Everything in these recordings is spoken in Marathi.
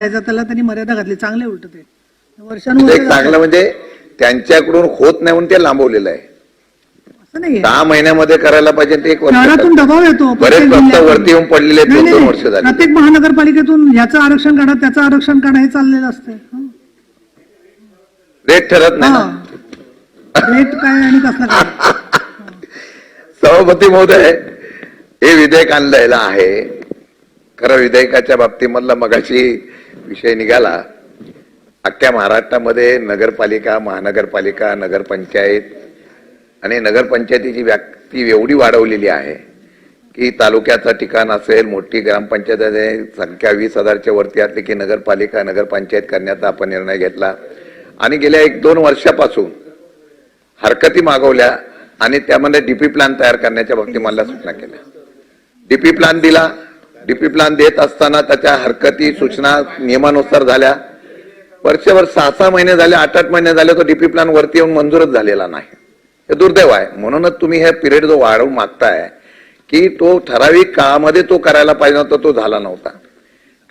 त्याचा त्याला त्यांनी मर्यादा घातली चांगले उलट ते. वर्षानुवर्ष चांगलं म्हणजे त्यांच्याकडून होत नाही म्हणून ते लांबवलेलं आहे. असं नाहीये. दहा महिन्यामध्ये करायला पाहिजे ते एक वर्ष शहरातून दबाव येतो बरेच प्रत्येक प्रस्ताव जिल्ह्यातून. वरती येऊन पडलेले आहेत, नाही, दोन दोन नाही, वर्ष झाली. प्रत्येक महानगरपालिकेतून याचं आरक्षण काढा त्याचं आरक्षण काढा हे चाललेलं असतं हं. रेट ठरत नाही ना. हा. रेट काय आणि कसला काय? सभापती महोदय हे विधेयक आणलेलं आहे. खरं विधेयकाच्या बाबतीमधला मगाशी विषय निघाला अख्ख्या महाराष्ट्रामध्ये नगरपालिका महानगरपालिका नगरपंचायत आणि नगरपंचायतीची व्याप्ती एवढी वाढवलेली आहे की तालुक्याचं ठिकाण असेल मोठी ग्रामपंचायत संख्या वीस हजारच्या वरती असली की नगरपालिका नगरपंचायत करण्याचा आपण निर्णय घेतला. आणि गेल्या एक दोन वर्षापासून हरकती मागवल्या आणि त्यामध्ये डीपी प्लॅन तयार करण्याच्या बाबतीत मला सूचना केल्या. डीपी प्लॅन दिला डीपी प्लॅन देत असताना त्याच्या हरकती सूचना नियमानुसार झाल्या. वर्षभर सहा सहा महिने झाले आठ आठ महिने झाले तो डीपी प्लॅन वरती येऊन मंजूरच झालेला नाही. हे दुर्दैव आहे. म्हणूनच तुम्ही हे पिरियड जो वाढवून मागताय की तो ठराविक काळामध्ये तो करायला पाहिजे होता तो झाला नव्हता.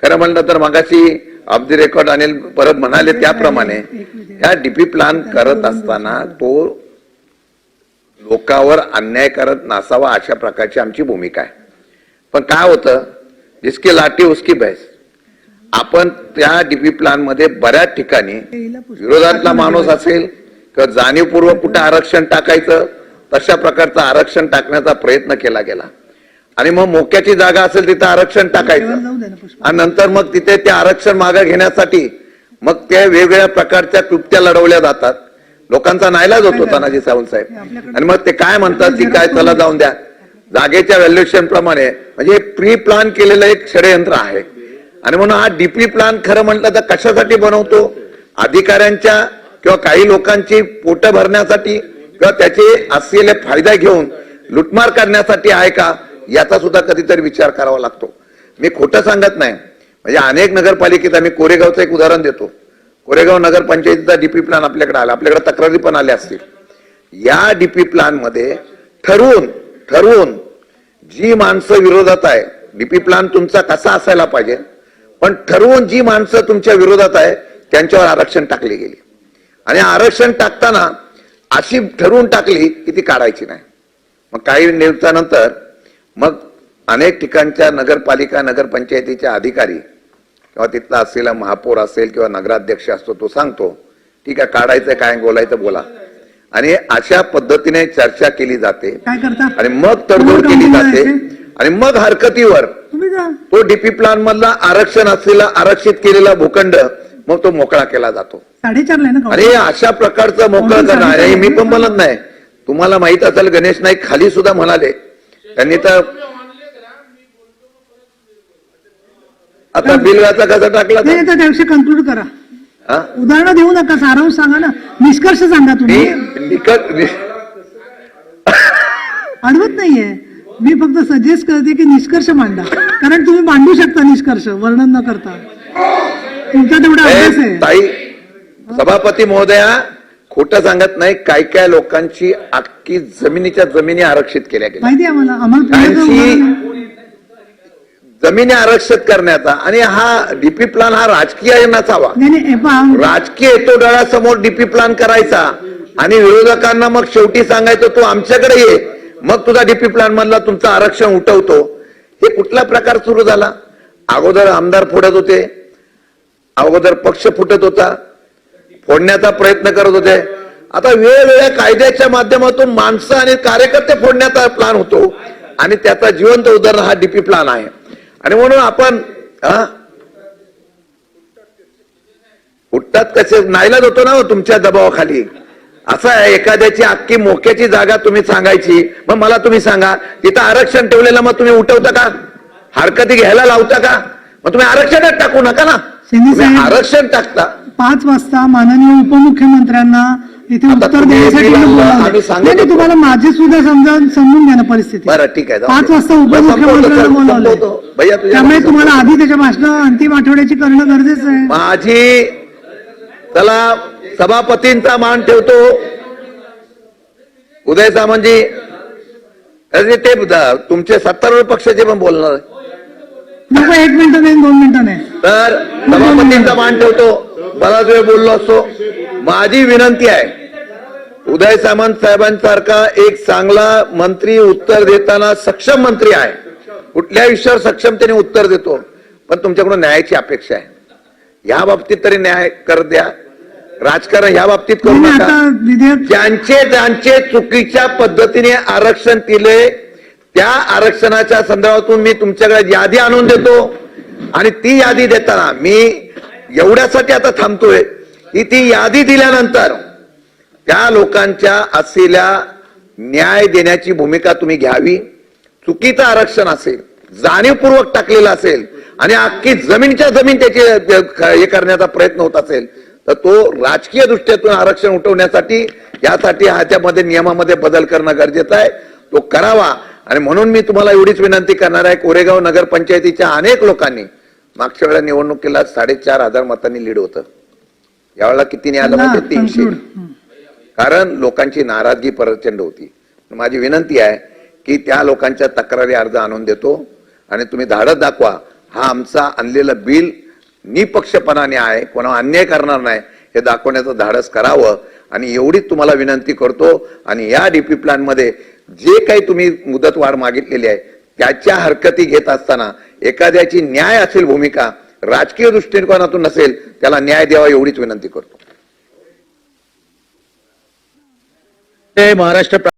खरं म्हणलं तर मगाशी ऑफ दी रेकॉर्ड अनिल परत म्हणाले त्याप्रमाणे ह्या डीपी प्लॅन करत असताना तो लोकांवर अन्याय करत नसावा अशा प्रकारची आमची भूमिका आहे. पण काय होतं जिसकी लाठी उसकी बहस. आपण त्या डीपी प्लॅनमध्ये बऱ्याच ठिकाणी विरोधातला माणूस असेल किंवा जाणीवपूर्वक कुठं आरक्षण टाकायचं तशा प्रकारचं आरक्षण टाकण्याचा प्रयत्न केला गेला. आणि मग मोक्याची जागा असेल तिथं आरक्षण टाकायचं. आणि नंतर मग तिथे ते आरक्षण मागे घेण्यासाठी मग ते वेगवेगळ्या प्रकारच्या कृत्या लढवल्या जातात. लोकांचा नाईलाज होतो तानाजी सावंत साहेब. आणि मग ते काय म्हणतात की काय चला जाऊन द्या. जागेच्या व्हॅल्युएशन प्रमाणे म्हणजे प्री प्लान केलेलं एक षडयंत्र आहे. आणि म्हणून हा डीपी प्लान खरं म्हटलं तर कशासाठी बनवतो? अधिकाऱ्यांच्या किंवा काही लोकांची पोट भरण्यासाठी किंवा त्याचे असलेले फायदा घेऊन लुटमार करण्यासाठी आहे का? याचा सुद्धा कधीतरी विचार करावा लागतो. मी खोटं सांगत नाही. म्हणजे अनेक नगरपालिकेत आम्ही कोरेगावचं एक उदाहरण देतो. कोरेगाव नगरपंचायतीचा डीपी प्लॅन आपल्याकडे आला. आपल्याकडे तक्रारी पण आल्या असतील. या डीपी प्लानमध्ये ठरवून ठरवून जी माणसं विरोधात आहे डीपी प्लान तुमचा कसा असायला पाहिजे पण ठरवून जी माणसं तुमच्या विरोधात आहे त्यांच्यावर आरक्षण टाकली गेली. आणि आरक्षण टाकताना अशी ठरवून टाकली की ती काढायची नाही. मग काही दिवसानंतर मग अनेक ठिकाणच्या नगरपालिका नगरपंचायतीच्या अधिकारी किंवा तिथला असलेला महापौर असेल किंवा नगराध्यक्ष असतो तो सांगतो ठीक आहे काढायचं काय बोलायचं बोला. आणि अशा पद्धतीने चर्चा केली जाते. काय करता? आणि मग तडजोड केली जाते. आणि मग हरकतीवर. तो डीपी प्लॅन मधला आरक्षण असलेला आरक्षित केलेला भूखंड मग तो मोकळा केला जातो. साडेचारला आणि अशा प्रकारचं मोकळं करणं? आणि मी पण बोलत नाही. तुम्हाला माहीत असेल गणेश नाईक खाली सुद्धा म्हणाले. त्यांनी तर आता बिलगाचा कसा टाकला? तर? त्याविषयी कन्क्लूड करा. हा? उदाहरणं देऊ नका सारांश सांगा ना. निष्कर्ष सांगा तुम्ही. अडवत नाहीये. मी फक्त सजेस्ट करते की निष्कर्ष मांडा. कारण तुम्ही मांडू शकता निष्कर्ष वर्णन न करता. तुमचा तेवढा अभ्यास आहे. ताई सभापती महोदया खोटं सांगत नाही काय काय लोकांची अख्खी जमिनीच्या जमिनी आरक्षित केल्या गेल्या. माहिती आहे आम्हाला? आम्हाला जमिनी आरक्षित करण्याचा आणि हा डीपी प्लॅन हा राजकीय नसावा राजकीय हेतू डोळ्यासमोर डीपी प्लॅन करायचा आणि विरोधकांना मग शेवटी सांगायचं तू आमच्याकडे ये. मग तुझा डीपी प्लॅन मधला तुमचं आरक्षण उठवतो. हे कुठला प्रकार सुरू झाला? अगोदर आमदार फोडत होते. अगोदर पक्ष फुटत होता. फोडण्याचा प्रयत्न करत होते. आता वेगवेगळ्या कायद्याच्या माध्यमातून माणसं आणि कार्यकर्ते फोडण्याचा प्लॅन होतो. आणि त्याचा जिवंत उदाहरण हा डीपी प्लॅन आहे. आणि म्हणून आपण उठतात कसे? नाईलाज होतो ना हो तुमच्या दबावाखाली. असं आहे एखाद्याची अख्खी मोक्याची जागा तुम्ही सांगायची. मग मला तुम्ही सांगा तिथं आरक्षण ठेवलेलं मग तुम्ही उठवता का? हरकती घ्यायला लावता का? मग तुम्ही आरक्षणच टाकू नका ना. आरक्षण टाकता. पाच वाजता माननीय उपमुख्यमंत्र्यांना इथे उत्तर देण्यासाठी नाही. तुम्हाला माझी सुद्धा समजा समजून घ्या ना परिस्थिती. बरं ठीक आहे पाच. वाजता उपमुख्यमंत्र्यांना तुझ्या त्यामुळे. तुम्हाला आधी त्याच्या भाषण अंतिम आठवड्याची करणं गरजेचं आहे. माझी चला सभापतींचा मान ठेवतो. उदय सामंतजी अरे ते तुमचे सत्तारूढ पक्षाचे पण बोलणार. एक मिनिटं नाही दोन मिनिटं नाही. तर सभापतींचा मान ठेवतो. बराच वेळ बोललो असतो. माझी विनंती आहे. उदय सामंत साहेबांसारखा एक चांगला मंत्री उत्तर देताना सक्षम मंत्री आहे. कुठल्या विषयावर सक्षमतेने उत्तर देतो. पण तुमच्याकडून न्यायाची अपेक्षा आहे. या बाबतीत तरी न्याय कर द्या. राजकारण ह्या बाबतीत करू नका. ज्यांचे ज्यांचे चुकीच्या पद्धतीने आरक्षण दिले त्या आरक्षणाच्या संदर्भातून मी तुमच्याकडे यादी आणून देतो. आणि ती यादी देताना मी एवढ्यासाठी आता थांबतोय. ही ती यादी दिल्यानंतर त्या लोकांच्या असलेल्या न्याय देण्याची भूमिका तुम्ही घ्यावी. चुकीचं आरक्षण असेल जाणीवपूर्वक टाकलेलं असेल आणि अख्खी जमीनच्या जमीन त्याचे हे करण्याचा प्रयत्न होत असेल तर तो राजकीय दृष्ट्यातून आरक्षण उठवण्यासाठी यासाठी ह्याच्यामध्ये नियमामध्ये बदल करणं गरजेचं आहे. तो करावा. आणि म्हणून मी तुम्हाला एवढीच विनंती करणार आहे कोरेगाव नगरपंचायतीच्या अनेक लोकांनी मागच्या वेळा निवडणुकीला साडेचार हजार मतांनी लीड होतं. यावेळेला किती निघालं हा, म्हणजे तीनशे. कारण लोकांची नाराजगी प्रचंड होती. माझी विनंती आहे की त्या लोकांच्या तक्रारी अर्ज आणून देतो आणि तुम्ही धाडस दाखवा हा आमचा आणलेलं बिल निपक्षपणाने आहे कोणा अन्याय करणार नाही हे दाखवण्याचं धाडस करावं आणि एवढीच तुम्हाला विनंती करतो आणि या डीपी प्लॅनमध्ये जे काही तुम्ही मुदतवाढ मागितलेली आहे त्याच्या हरकती घेत असताना एखाद्याची न्याय असेल भूमिका राजकीय दृष्टिकोनातून नसेल त्याला न्याय द्यावा एवढीच विनंती करतो. ते महाराष्ट्र